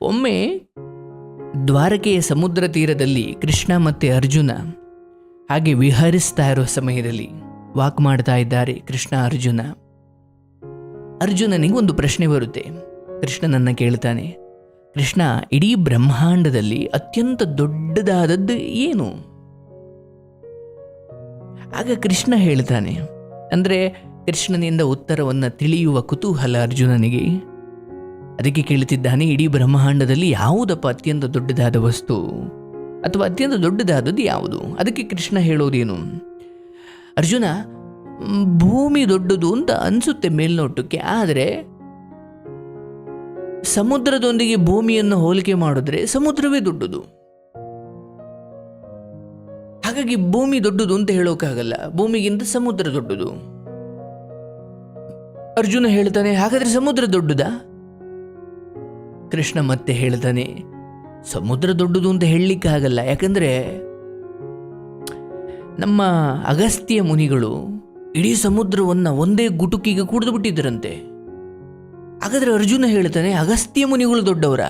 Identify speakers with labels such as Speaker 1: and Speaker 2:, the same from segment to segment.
Speaker 1: ಒಮ್ಮೆ ದ್ವಾರಕೆಯ ಸಮುದ್ರ ತೀರದಲ್ಲಿ ಕೃಷ್ಣ ಮತ್ತು ಅರ್ಜುನ ಹಾಗೆ ವಿಹರಿಸ್ತಾ ಇರೋ ಸಮಯದಲ್ಲಿ ವಾಕ್ ಮಾಡ್ತಾ ಇದ್ದಾರೆ ಕೃಷ್ಣ, ಅರ್ಜುನ. ಅರ್ಜುನನಿಗೆ ಒಂದು ಪ್ರಶ್ನೆ ಬರುತ್ತೆ. ಕೃಷ್ಣನನ್ನು ಕೇಳ್ತಾನೆ, ಕೃಷ್ಣ, ಇಡೀ ಬ್ರಹ್ಮಾಂಡದಲ್ಲಿ ಅತ್ಯಂತ ದೊಡ್ಡದಾದದ್ದು ಏನು? ಆಗ ಕೃಷ್ಣ ಹೇಳ್ತಾನೆ, ಅಂದರೆ ಕೃಷ್ಣನಿಂದ ಉತ್ತರವನ್ನು ತಿಳಿಯುವ ಕುತೂಹಲ ಅರ್ಜುನನಿಗೆ. ಅದಕ್ಕೆ ಕೇಳುತ್ತಿದ್ದಾನೆ ಇಡೀ ಬ್ರಹ್ಮಾಂಡದಲ್ಲಿ ಯಾವುದಪ್ಪ ಅತ್ಯಂತ ದೊಡ್ಡದಾದ ವಸ್ತು? ಅಥವಾ ಅತ್ಯಂತ ದೊಡ್ಡದಾದದ್ದು ಯಾವುದು? ಅದಕ್ಕೆ ಕೃಷ್ಣ ಹೇಳೋದೇನು? ಅರ್ಜುನ ಭೂಮಿ ದೊಡ್ಡದು ಅಂತ ಅನಿಸುತ್ತೆ ಮೇಲ್ನೋಟಕ್ಕೆ. ಆದರೆ ಸಮುದ್ರದೊಂದಿಗೆ ಭೂಮಿಯನ್ನು ಹೋಲಿಕೆ ಮಾಡಿದ್ರೆ ಸಮುದ್ರವೇ ದೊಡ್ಡದು. ಹಾಗಾಗಿ ಭೂಮಿ ದೊಡ್ಡದು ಅಂತ ಹೇಳೋಕ್ಕಾಗಲ್ಲ. ಭೂಮಿಗಿಂತ ಸಮುದ್ರ ದೊಡ್ಡದು. ಅರ್ಜುನ ಹೇಳ್ತಾನೆ, ಹಾಗಾದ್ರೆ ಸಮುದ್ರ ದೊಡ್ಡದಾ? ಕೃಷ್ಣ ಮತ್ತೆ ಹೇಳ್ತಾನೆ ಸಮುದ್ರ ದೊಡ್ಡದು ಅಂತ ಹೇಳಲಿಕ್ಕಾಗಲ್ಲ ಯಾಕಂದರೆ ನಮ್ಮ ಅಗಸ್ತ್ಯ ಮುನಿಗಳು ಇಡೀ ಸಮುದ್ರವನ್ನು ಒಂದೇ ಗುಟುಕಿಗೆ ಕುಡಿದು ಬಿಟ್ಟಿದ್ದರಂತೆ. ಹಾಗಾದ್ರೆ ಅರ್ಜುನ ಹೇಳ್ತಾನೆ, ಅಗಸ್ತ್ಯ ಮುನಿಗಳು ದೊಡ್ಡವರ.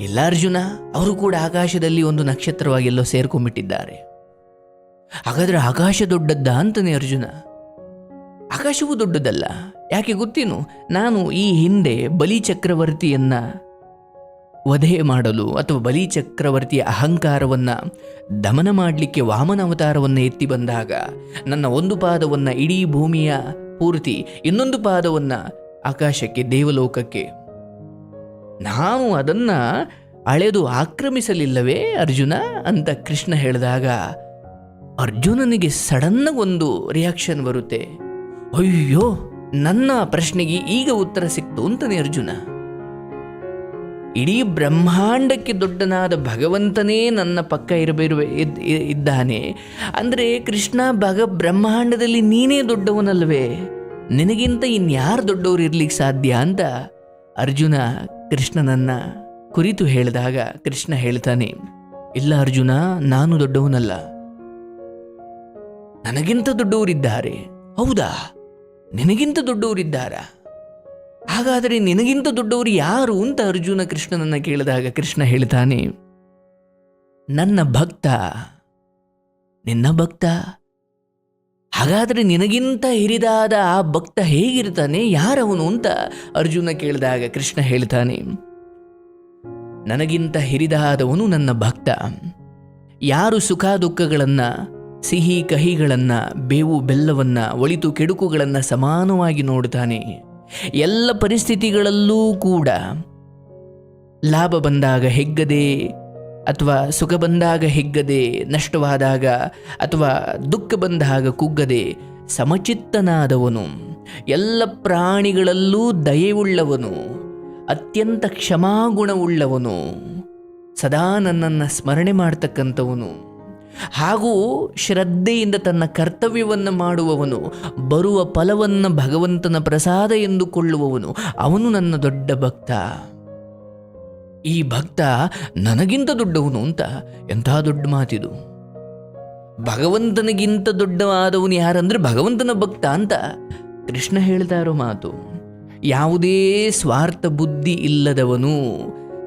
Speaker 1: ಎಲ್ಲ ಅರ್ಜುನ, ಅವರು ಕೂಡ ಆಕಾಶದಲ್ಲಿ ಒಂದು ನಕ್ಷತ್ರವಾಗಿ ಎಲ್ಲೋ ಸೇರ್ಕೊಂಡ್ಬಿಟ್ಟಿದ್ದಾರೆ. ಹಾಗಾದರೆ ಆಕಾಶ ದೊಡ್ಡದ್ದ? ಅಂತಾನೆ ಅರ್ಜುನ. ಆಕಾಶವೂ ದೊಡ್ಡದಲ್ಲ. ಯಾಕೆ ಗೊತ್ತೇನು? ನಾನು ಈ ಹಿಂದೆ ಬಲಿ ಚಕ್ರವರ್ತಿಯನ್ನು ವಧೆ ಮಾಡಲು ಅಥವಾ ಬಲಿ ಚಕ್ರವರ್ತಿಯ ಅಹಂಕಾರವನ್ನು ದಮನ ಮಾಡಲಿಕ್ಕೆ ವಾಮನ ಅವತಾರವನ್ನು ಎತ್ತಿ ಬಂದಾಗ ನನ್ನ ಒಂದು ಪಾದವನ್ನು ಇಡೀ ಭೂಮಿಯ ಪೂರ್ತಿ ಇನ್ನೊಂದು ಪಾದವನ್ನು ಆಕಾಶಕ್ಕೆ, ದೇವಲೋಕಕ್ಕೆ ನಾನು ಅದನ್ನು ಅಳೆದು ಆಕ್ರಮಿಸಲಿಲ್ಲವೇ ಅರ್ಜುನ ಅಂತ ಕೃಷ್ಣ ಹೇಳಿದಾಗ ಅರ್ಜುನನಿಗೆ ಸಡನ್ನಾಗಿ ಒಂದು ರಿಯಾಕ್ಷನ್ ಬರುತ್ತೆ. ಅಯ್ಯೋ ನನ್ನ ಪ್ರಶ್ನೆಗೆ ಈಗ ಉತ್ತರ ಸಿಕ್ತು ಅಂತಾನೆ ಅರ್ಜುನ. ಇಡೀ ಬ್ರಹ್ಮಾಂಡಕ್ಕೆ ದೊಡ್ಡನಾದ ಭಗವಂತನೇ ನನ್ನ ಪಕ್ಕ ಇರಬೇರು ಇದ್- ಇದ್ದಾನೆ. ಅಂದರೆ ಕೃಷ್ಣ ಭಗ ಬ್ರಹ್ಮಾಂಡದಲ್ಲಿ ನೀನೇ ದೊಡ್ಡವನಲ್ವೇ? ನಿನಗಿಂತ ಇನ್ಯಾರು ದೊಡ್ಡವರು ಇರ್ಲಿಕ್ಕೆ ಸಾಧ್ಯ ಅಂತ ಅರ್ಜುನ ಕೃಷ್ಣನನ್ನ ಕುರಿತು ಹೇಳಿದಾಗ ಕೃಷ್ಣ ಹೇಳ್ತಾನೆ, ಇಲ್ಲ ಅರ್ಜುನ, ನಾನು ದೊಡ್ಡವನಲ್ಲ. ನನಗಿಂತ ದೊಡ್ಡವರಿದ್ದಾರೆ. ಹೌದಾ? ನಿನಗಿಂತ ದೊಡ್ಡವರಿದ್ದಾರಾ ಹಾಗಾದರೆ ನಿನಗಿಂತ ದೊಡ್ಡವರು ಯಾರು ಅಂತ ಅರ್ಜುನ ಕೃಷ್ಣನನ್ನು ಕೇಳಿದಾಗ ಕೃಷ್ಣ ಹೇಳ್ತಾನೆ, ನನ್ನ ಭಕ್ತ, ನಿನ್ನ ಭಕ್ತ? ಹಾಗಾದರೆ ನಿನಗಿಂತ ಹಿರಿದಾದ ಆ ಭಕ್ತ ಹೇಗಿರ್ತಾನೆ, ಯಾರವನು ಅಂತ ಅರ್ಜುನ ಕೇಳಿದಾಗ ಕೃಷ್ಣ ಹೇಳ್ತಾನೆ, ನನಗಿಂತ ಹಿರಿದಾದವನು ನನ್ನ ಭಕ್ತ. ಯಾರು ಸುಖ ದುಃಖಗಳನ್ನು ಸಿಹಿ ಕಹಿಗಳನ್ನು, ಬೇವು ಬೆಲ್ಲವನ್ನ, ಒಳಿತು ಕೆಡುಕುಗಳನ್ನು ಸಮಾನವಾಗಿ ನೋಡ್ತಾನೆ ಎಲ್ಲ ಪರಿಸ್ಥಿತಿಗಳಲ್ಲೂ ಕೂಡ ಲಾಭ ಬಂದಾಗ ಹೆಗ್ಗದೆ ಅಥವಾ ಸುಖ ಬಂದಾಗ ಹೆಗ್ಗದೆ, ನಷ್ಟವಾದಾಗ ಅಥವಾ ದುಃಖ ಬಂದಾಗ ಕುಗ್ಗದೆ ಸಮಚಿತ್ತನಾದವನು. ಎಲ್ಲ ಪ್ರಾಣಿಗಳಲ್ಲೂ ದಯೆಯುಳ್ಳವನು. ಅತ್ಯಂತ ಕ್ಷಮಾಗುಣವುಳ್ಳವನು. ಸದಾ ನನ್ನನ್ನು ಸ್ಮರಣೆ ಮಾಡ್ತಕ್ಕಂಥವನು. ಹಾಗೂ ಶ್ರದ್ಧೆಯಿಂದ ತನ್ನ ಕರ್ತವ್ಯವನ್ನು ಮಾಡುವವನು, ಬರುವ ಫಲವನ್ನು ಭಗವಂತನ ಪ್ರಸಾದ ಎಂದುಕೊಳ್ಳುವವನು, ಅವನು ನನ್ನ ದೊಡ್ಡ ಭಕ್ತ. ಈ ಭಕ್ತ ನನಗಿಂತ ದೊಡ್ಡವನು ಅಂತ ಎಂಥ ದೊಡ್ಡ ಮಾತಿದು? ಭಗವಂತನಿಗಿಂತ ದೊಡ್ಡವಾದವನು ಯಾರಂದ್ರೆ ಭಗವಂತನ ಭಕ್ತ ಅಂತ ಕೃಷ್ಣ ಹೇಳ್ತಾ ಮಾತು, ಯಾವುದೇ ಸ್ವಾರ್ಥ ಬುದ್ಧಿ ಇಲ್ಲದವನು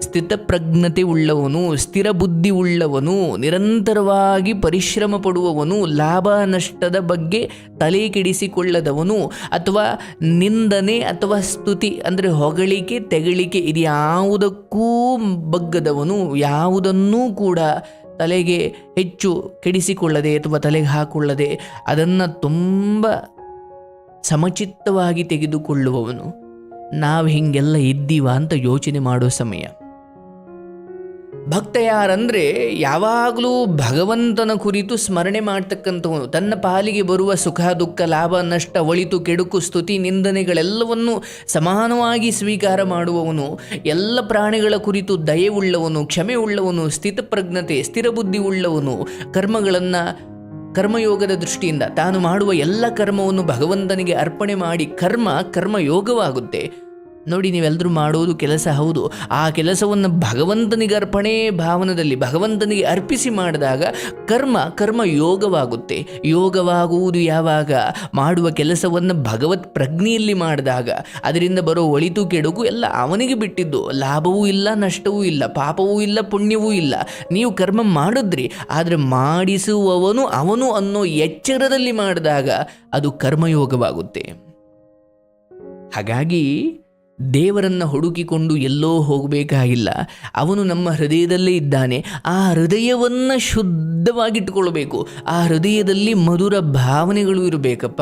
Speaker 1: ಸ್ಥಿತಪ್ರಜ್ಞತೆ ಉಳ್ಳವನು ಸ್ಥಿರ ಬುದ್ಧಿ ಉಳ್ಳವನು ನಿರಂತರವಾಗಿ ಪರಿಶ್ರಮ ಪಡುವವನು ಲಾಭ ನಷ್ಟದ ಬಗ್ಗೆ ತಲೆ ಕೆಡಿಸಿಕೊಳ್ಳದವನು ಅಥವಾ ನಿಂದನೆ ಅಥವಾ ಸ್ತುತಿ ಅಂದರೆ ಹೊಗಳಿಕೆ, ತೆಗಳಿಕೆ ಇದು ಯಾವುದಕ್ಕೂ ಬಗ್ಗದವನು, ಯಾವುದನ್ನೂ ಕೂಡ ತಲೆಗೆ ಹೆಚ್ಚು ಕೆಡಿಸಿಕೊಳ್ಳದೆ ಅಥವಾ ತಲೆಗೆ ಹಾಕೊಳ್ಳದೆ ಅದನ್ನು ತುಂಬ ಸಮಚಿತ್ತವಾಗಿ ತೆಗೆದುಕೊಳ್ಳುವವನು. ನಾವು ಹಿಂಗೆಲ್ಲ ಇದ್ದೀವ ಅಂತ ಯೋಚನೆ ಮಾಡೋ ಸಮಯ. ಭಕ್ತ ಯಾರಂದರೆ ಯಾವಾಗಲೂ ಭಗವಂತನ ಕುರಿತು ಸ್ಮರಣೆ ಮಾಡ್ತಕ್ಕಂಥವನು. ತನ್ನ ಪಾಲಿಗೆ ಬರುವ ಸುಖ, ದುಃಖ, ಲಾಭ, ನಷ್ಟ, ಒಳಿತು, ಕೆಡುಕು, ಸ್ತುತಿ, ನಿಂದನೆಗಳೆಲ್ಲವನ್ನು ಸಮಾನವಾಗಿ ಸ್ವೀಕಾರ ಮಾಡುವವನು. ಎಲ್ಲ ಪ್ರಾಣಿಗಳ ಕುರಿತು ದಯೆ ಉಳ್ಳವನು, ಕ್ಷಮೆ ಉಳ್ಳವನು, ಸ್ಥಿತಪ್ರಜ್ಞತೆ ಸ್ಥಿರಬುದ್ಧಿ ಉಳ್ಳವನು. ಕರ್ಮಗಳನ್ನು ಕರ್ಮಯೋಗದ ದೃಷ್ಟಿಯಿಂದ ತಾನು ಮಾಡುವ ಎಲ್ಲ ಕರ್ಮವನ್ನು ಭಗವಂತನಿಗೆ ಅರ್ಪಣೆ ಮಾಡಿ ಕರ್ಮ ಕರ್ಮಯೋಗವಾಗುತ್ತೆ. ನೋಡಿ ನೀವೆಲ್ಲರೂ ಮಾಡೋದು ಕೆಲಸ ಹೌದು. ಆ ಕೆಲಸವನ್ನು ಭಗವಂತನಿಗೆ ಅರ್ಪಣೆ ಭಾವನದಲ್ಲಿ ಭಗವಂತನಿಗೆ ಅರ್ಪಿಸಿ ಮಾಡಿದಾಗ ಕರ್ಮ ಕರ್ಮ ಯೋಗವಾಗುತ್ತೆ. ಯೋಗವಾಗುವುದು ಯಾವಾಗ? ಮಾಡುವ ಕೆಲಸವನ್ನು ಭಗವತ್ ಪ್ರಜ್ಞೆಯಲ್ಲಿ ಮಾಡಿದಾಗ. ಅದರಿಂದ ಬರೋ ಒಳಿತು ಕೆಡುಕು ಎಲ್ಲ ಅವನಿಗೆ ಬಿಟ್ಟಿದ್ದು. ಲಾಭವೂ ಇಲ್ಲ, ನಷ್ಟವೂ ಇಲ್ಲ, ಪಾಪವೂ ಇಲ್ಲ, ಪುಣ್ಯವೂ ಇಲ್ಲ. ನೀವು ಕರ್ಮ ಮಾಡಿದ್ರಿ, ಆದರೆ ಮಾಡಿಸುವವನು ಅವನು ಅನ್ನೋ ಎಚ್ಚರದಲ್ಲಿ ಮಾಡಿದಾಗ ಅದು ಕರ್ಮಯೋಗವಾಗುತ್ತೆ. ಹಾಗಾಗಿ ದೇವರನ್ನು ಹುಡುಕಿಕೊಂಡು ಎಲ್ಲೋ ಹೋಗಬೇಕಾಗಿಲ್ಲ. ಅವನು ನಮ್ಮ ಹೃದಯದಲ್ಲೇ ಇದ್ದಾನೆ. ಆ ಹೃದಯವನ್ನು ಶುದ್ಧವಾಗಿಟ್ಟುಕೊಳ್ಬೇಕು. ಆ ಹೃದಯದಲ್ಲಿ ಮಧುರ ಭಾವನೆಗಳು ಇರಬೇಕಪ್ಪ.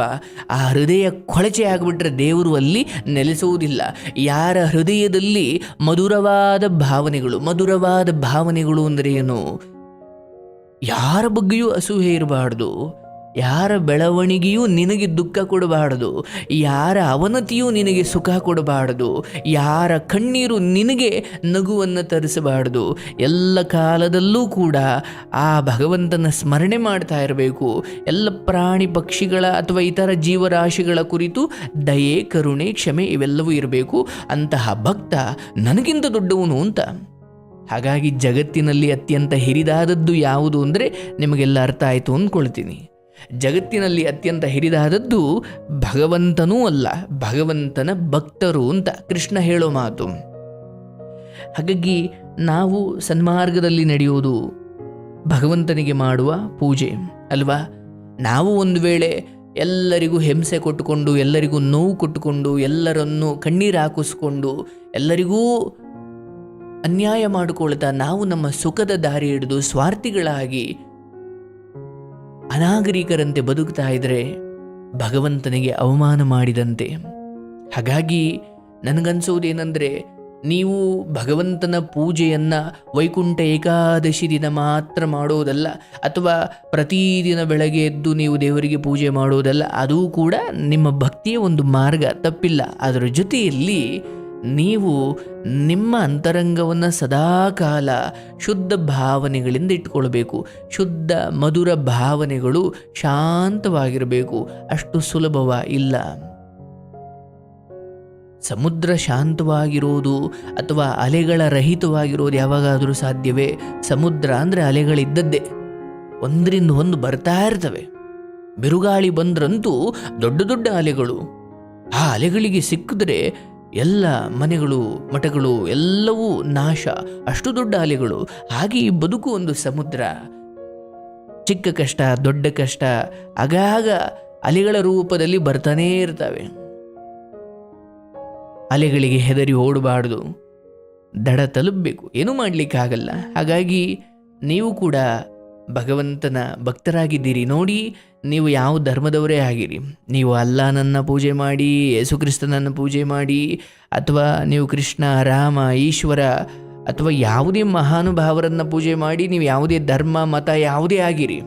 Speaker 1: ಆ ಹೃದಯ ಕೊಳಚೆ ಆಗಿಬಿಟ್ರೆ ದೇವರು ಅಲ್ಲಿ ನೆಲೆಸುವುದಿಲ್ಲ. ಯಾರ ಹೃದಯದಲ್ಲಿ ಮಧುರವಾದ ಭಾವನೆಗಳು ಮಧುರವಾದ ಭಾವನೆಗಳು ಅಂದರೆ ಏನು? ಯಾರ ಬಗ್ಗೆಯೂ ಅಸೂಹೆ ಇರಬಾರ್ದು. ಯಾರ ಬೆಳವಣಿಗೆಯೂ ನಿನಗೆ ದುಃಖ ಕೊಡಬಾರದು. ಯಾರ ಅವನತಿಯೂ ನಿನಗೆ ಸುಖ ಕೊಡಬಾರದು. ಯಾರ ಕಣ್ಣೀರು ನಿನಗೆ ನಗುವನ್ನು ತರಿಸಬಾರದು. ಎಲ್ಲ ಕಾಲದಲ್ಲೂ ಕೂಡ ಆ ಭಗವಂತನ ಸ್ಮರಣೆ ಮಾಡ್ತಾ ಇರಬೇಕು. ಎಲ್ಲ ಪ್ರಾಣಿ ಪಕ್ಷಿಗಳ ಅಥವಾ ಇತರ ಜೀವರಾಶಿಗಳ ಕುರಿತು ದಯೆ, ಕರುಣೆ, ಕ್ಷಮೆ ಇವೆಲ್ಲವೂ ಇರಬೇಕು. ಅಂತಹ ಭಕ್ತ ನನಗಿಂತ ದೊಡ್ಡವನು ಅಂತ. ಹಾಗಾಗಿ ಜಗತ್ತಿನಲ್ಲಿ ಅತ್ಯಂತ ಹಿರಿದಾದದ್ದು ಯಾವುದು ಅಂದರೆ ನಿಮಗೆಲ್ಲ ಅರ್ಥ ಆಯಿತು ಅಂದ್ಕೊಳ್ತೀನಿ. ಜಗತ್ತಿನಲ್ಲಿ ಅತ್ಯಂತ ಹಿರಿದಾದದ್ದು ಭಗವಂತನೂ ಅಲ್ಲ, ಭಗವಂತನ ಭಕ್ತರು ಅಂತ ಕೃಷ್ಣ ಹೇಳೋ ಮಾತು. ಹಾಗಾಗಿ ನಾವು ಸನ್ಮಾರ್ಗದಲ್ಲಿ ನಡೆಯುವುದು ಭಗವಂತನಿಗೆ ಮಾಡುವ ಪೂಜೆ ಅಲ್ವಾ? ನಾವು ಒಂದು ವೇಳೆ ಎಲ್ಲರಿಗೂ ಹಿಂಸೆ ಕೊಟ್ಟುಕೊಂಡು, ಎಲ್ಲರಿಗೂ ನೋವು ಕೊಟ್ಟುಕೊಂಡು, ಎಲ್ಲರನ್ನು ಕಣ್ಣೀರು ಹಾಕಿಸ್ಕೊಂಡು, ಎಲ್ಲರಿಗೂ ಅನ್ಯಾಯ ಮಾಡಿಕೊಳ್ತಾ ನಾವು ನಮ್ಮ ಸುಖದ ದಾರಿ ಹಿಡಿದು ಸ್ವಾರ್ಥಿಗಳಾಗಿ ಅನಾಗರಿಕರಂತೆ ಬದುಕ್ತಾ ಇದ್ರೆ ಭಗವಂತನಿಗೆ ಅವಮಾನ ಮಾಡಿದಂತೆ. ಹಾಗಾಗಿ ನನಗನ್ಸೋದೇನೆಂದರೆ ನೀವು ಭಗವಂತನ ಪೂಜೆಯನ್ನು ವೈಕುಂಠ ಏಕಾದಶಿ ದಿನ ಮಾತ್ರ ಮಾಡೋದಲ್ಲ, ಅಥವಾ ಪ್ರತಿದಿನ ಬೆಳಗ್ಗೆ ಎದ್ದು ನೀವು ದೇವರಿಗೆ ಪೂಜೆ ಮಾಡೋದಲ್ಲ, ಅದು ಕೂಡ ನಿಮ್ಮ ಭಕ್ತಿಯ ಒಂದು ಮಾರ್ಗ, ತಪ್ಪಿಲ್ಲ. ಅದರ ಜೊತೆಯಲ್ಲಿ ನೀವು ನಿಮ್ಮ ಅಂತರಂಗವನ್ನು ಸದಾಕಾಲ ಶುದ್ಧ ಭಾವನೆಗಳಿಂದ ಇಟ್ಕೊಳ್ಬೇಕು. ಶುದ್ಧ, ಮಧುರ ಭಾವನೆಗಳು ಶಾಂತವಾಗಿರಬೇಕು. ಅಷ್ಟು ಸುಲಭವ ಇಲ್ಲ. ಸಮುದ್ರ ಶಾಂತವಾಗಿರೋದು ಅಥವಾ ಅಲೆಗಳ ರಹಿತವಾಗಿರೋದು ಯಾವಾಗಾದರೂ ಸಾಧ್ಯವೇ? ಸಮುದ್ರ ಅಂದರೆ ಅಲೆಗಳಿದ್ದದ್ದೇ. ಒಂದರಿಂದ ಒಂದು ಬರ್ತಾ ಇರ್ತವೆ. ಬಿರುಗಾಳಿ ಬಂದ್ರಂತೂ ದೊಡ್ಡ ದೊಡ್ಡ ಅಲೆಗಳು. ಆ ಅಲೆಗಳಿಗೆ ಸಿಕ್ಕಿದ್ರೆ ಎಲ್ಲ ಮನೆಗಳು, ಮಠಗಳು ಎಲ್ಲವೂ ನಾಶ. ಅಷ್ಟು ದೊಡ್ಡ ಅಲೆಗಳು ಹಾಗೆ ಈ ಬದುಕು ಒಂದು ಸಮುದ್ರ. ಚಿಕ್ಕ ಕಷ್ಟ, ದೊಡ್ಡ ಕಷ್ಟ. ಆಗಾಗ ಅಲೆಗಳ ರೂಪದಲ್ಲಿ ಬರ್ತಾನೇ ಇರ್ತವೆ. ಅಲೆಗಳಿಗೆ ಹೆದರಿ ಓಡಬಾರ್ದು. ದಡ ತಲುಪಬೇಕು. ಏನೂ ಮಾಡಲಿಕ್ಕಾಗಲ್ಲ. ಹಾಗಾಗಿ ನೀವು ಕೂಡ ಭಗವಂತನ ಭಕ್ತರಾಗಿದ್ದೀರಿ. ನೋಡಿ ನೀವು ಯಾವ ಧರ್ಮದವರೇ ಆಗಿರಿ, ನೀವು ಅಲ್ಲಾನನ್ನು ಪೂಜೆ ಮಾಡಿ, ಯೇಸುಕ್ರಿಸ್ತನನ್ನು ಪೂಜೆ ಮಾಡಿ, ಅಥವಾ ನೀವು ಕೃಷ್ಣ, ರಾಮ, ಈಶ್ವರ, ಅಥವಾ ಯಾವುದೇ ಮಹಾನುಭಾವರನ್ನು ಪೂಜೆ ಮಾಡಿ, ನೀವು ಯಾವುದೇ ಧರ್ಮ, ಮತ ಯಾವುದೇ ಆಗಿರಿ.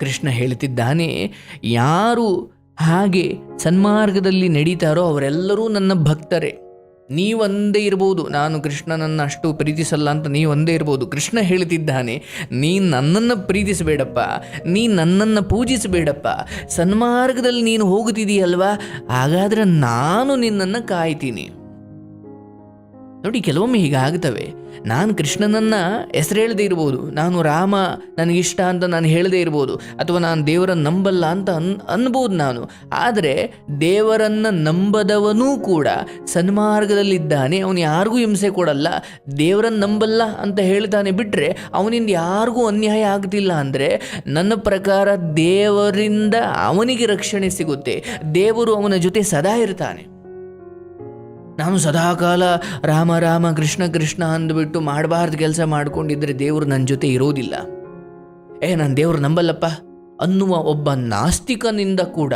Speaker 1: ಕೃಷ್ಣ ಹೇಳ್ತಿದ್ದಾನೆ, ಯಾರು ಹಾಗೆ ಸನ್ಮಾರ್ಗದಲ್ಲಿ ನಡೀತಾರೋ ಅವರೆಲ್ಲರೂ ನನ್ನ ಭಕ್ತರೇ. ನೀವೊಂದೇ ಇರ್ಬೋದು. ನಾನು ಕೃಷ್ಣನನ್ನು ಅಷ್ಟು ಪ್ರೀತಿಸಲ್ಲ ಅಂತ ನೀವೊಂದೇ ಇರ್ಬೋದು. ಕೃಷ್ಣ ಹೇಳ್ತಿದ್ದಾನೆ ನೀ ನನ್ನನ್ನು ಪ್ರೀತಿಸಬೇಡಪ್ಪ. ನೀ ನನ್ನನ್ನು ಪೂಜಿಸಬೇಡಪ್ಪ. ಸನ್ಮಾರ್ಗದಲ್ಲಿ ನೀನು ಹೋಗುತ್ತಿದೀಯಲ್ವಾ ಹಾಗಾದರೆ ನಾನು ನಿನ್ನನ್ನು ಕಾಯ್ತೀನಿ. ನೋಡಿ, ಕೆಲವೊಮ್ಮೆ ಹೀಗಾಗ್ತವೆ. ನಾನು ಕೃಷ್ಣನನ್ನ ಹೆಸರು ಹೇಳದೇ ಇರ್ಬೋದು, ನಾನು ರಾಮ ನನಗಿಷ್ಟ ಅಂತ ನಾನು ಹೇಳದೇ ಇರ್ಬೋದು, ಅಥವಾ ನಾನು ದೇವರನ್ನು ನಂಬಲ್ಲ ಅಂತ ಅನ್, ಅನ್ಬೋದು ನಾನು. ಆದರೆ ದೇವರನ್ನು ನಂಬದವನೂ ಕೂಡ ಸನ್ಮಾರ್ಗದಲ್ಲಿದ್ದಾನೆ, ಅವನು ಯಾರಿಗೂ ಹಿಂಸೆ ಕೊಡಲ್ಲ. ದೇವರನ್ನು ನಂಬಲ್ಲ ಅಂತ ಹೇಳ್ತಾನೆ ಬಿಟ್ಟರೆ ಅವನಿಂದ ಯಾರಿಗೂ ಅನ್ಯಾಯ ಆಗ್ತಿಲ್ಲ ಅಂದರೆ ನನ್ನ ಪ್ರಕಾರ ದೇವರಿಂದ ಅವನಿಗೆ ರಕ್ಷಣೆ ಸಿಗುತ್ತೆ. ದೇವರು ಅವನ ಜೊತೆ ಸದಾ ಇರ್ತಾನೆ. ನಾನು ಸದಾಕಾಲ ರಾಮ ರಾಮ, ಕೃಷ್ಣ ಕೃಷ್ಣ ಅಂದ್ಬಿಟ್ಟು ಮಾಡಬಾರ್ದು ಕೆಲಸ ಮಾಡ್ಕೊಂಡಿದ್ರೆ ದೇವರು ನನ್ನ ಜೊತೆ ಇರೋದಿಲ್ಲ. ಏ, ನಾನು ದೇವ್ರು ನಂಬಲ್ಲಪ್ಪ. ಅನ್ನುವ ಒಬ್ಬ ನಾಸ್ತಿಕನಿಂದ ಕೂಡ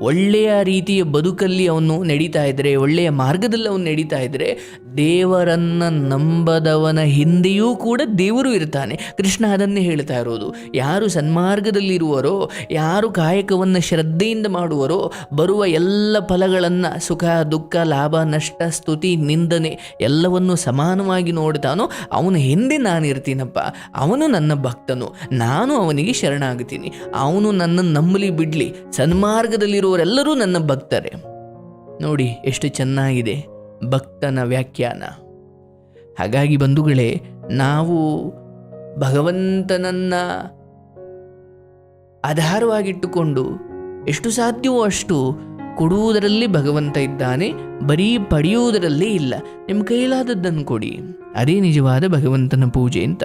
Speaker 1: ಒಳ್ಳೆಯ ರೀತಿಯ ಬದುಕಲ್ಲಿ ಅವನು ನಡೀತಾ ಇದ್ದರೆ ಒಳ್ಳೆಯ ಮಾರ್ಗದಲ್ಲಿ ಅವನು ನಡೀತಾ ಇದ್ದರೆ ದೇವರನ್ನು ನಂಬದವನ ಹಿಂದೆಯೂ ಕೂಡ ದೇವರು ಇರ್ತಾನೆ. ಕೃಷ್ಣ ಅದನ್ನೇ ಹೇಳ್ತಾ ಇರೋದು. ಯಾರು ಸನ್ಮಾರ್ಗದಲ್ಲಿರುವರೋ, ಯಾರು ಕಾಯಕವನ್ನು ಶ್ರದ್ಧೆಯಿಂದ ಮಾಡುವರೋ, ಬರುವ ಎಲ್ಲ ಫಲಗಳನ್ನು ಸುಖ, ದುಃಖ, ಲಾಭ, ನಷ್ಟ, ಸ್ತುತಿ, ನಿಂದನೆ ಎಲ್ಲವನ್ನು ಸಮಾನವಾಗಿ ನೋಡ್ತಾನೋ, ಅವನ ಹಿಂದೆ ನಾನು ಇರ್ತೀನಪ್ಪ ಅವನು ನನ್ನ ಭಕ್ತನು. ನಾನು ಅವನಿಗೆ ಶರಣಾಗ್ತೀನಿ. ಅವನು ನನ್ನನ್ನು ನಂಬಲಿ ಬಿಡಲಿ. ಸನ್ಮಾರ್ಗದಲ್ಲಿರುವವರೆಲ್ಲರೂ ನನ್ನ ಭಕ್ತರೇ. ನೋಡಿ ಎಷ್ಟು ಚೆನ್ನಾಗಿದೆ ಭಕ್ತನ ವ್ಯಾಖ್ಯಾನ. ಹಾಗಾಗಿ ಬಂಧುಗಳೇ, ನಾವು ಭಗವಂತನನ್ನು ಆಧಾರವಾಗಿಟ್ಟುಕೊಂಡು ಎಷ್ಟು ಸಾಧ್ಯವೋ ಅಷ್ಟು ಕೊಡುವುದರಲ್ಲಿ ಭಗವಂತ ಇದ್ದಾನೆ, ಬರೀ ಪಡೆಯುವುದರಲ್ಲಿ ಇಲ್ಲ. ನಿಮ್ಮ ಕೈಲಾದದ್ದನ್ನು ಕೊಡಿ. ಅದೇ ನಿಜವಾದ ಭಗವಂತನ ಪೂಜೆ ಅಂತ.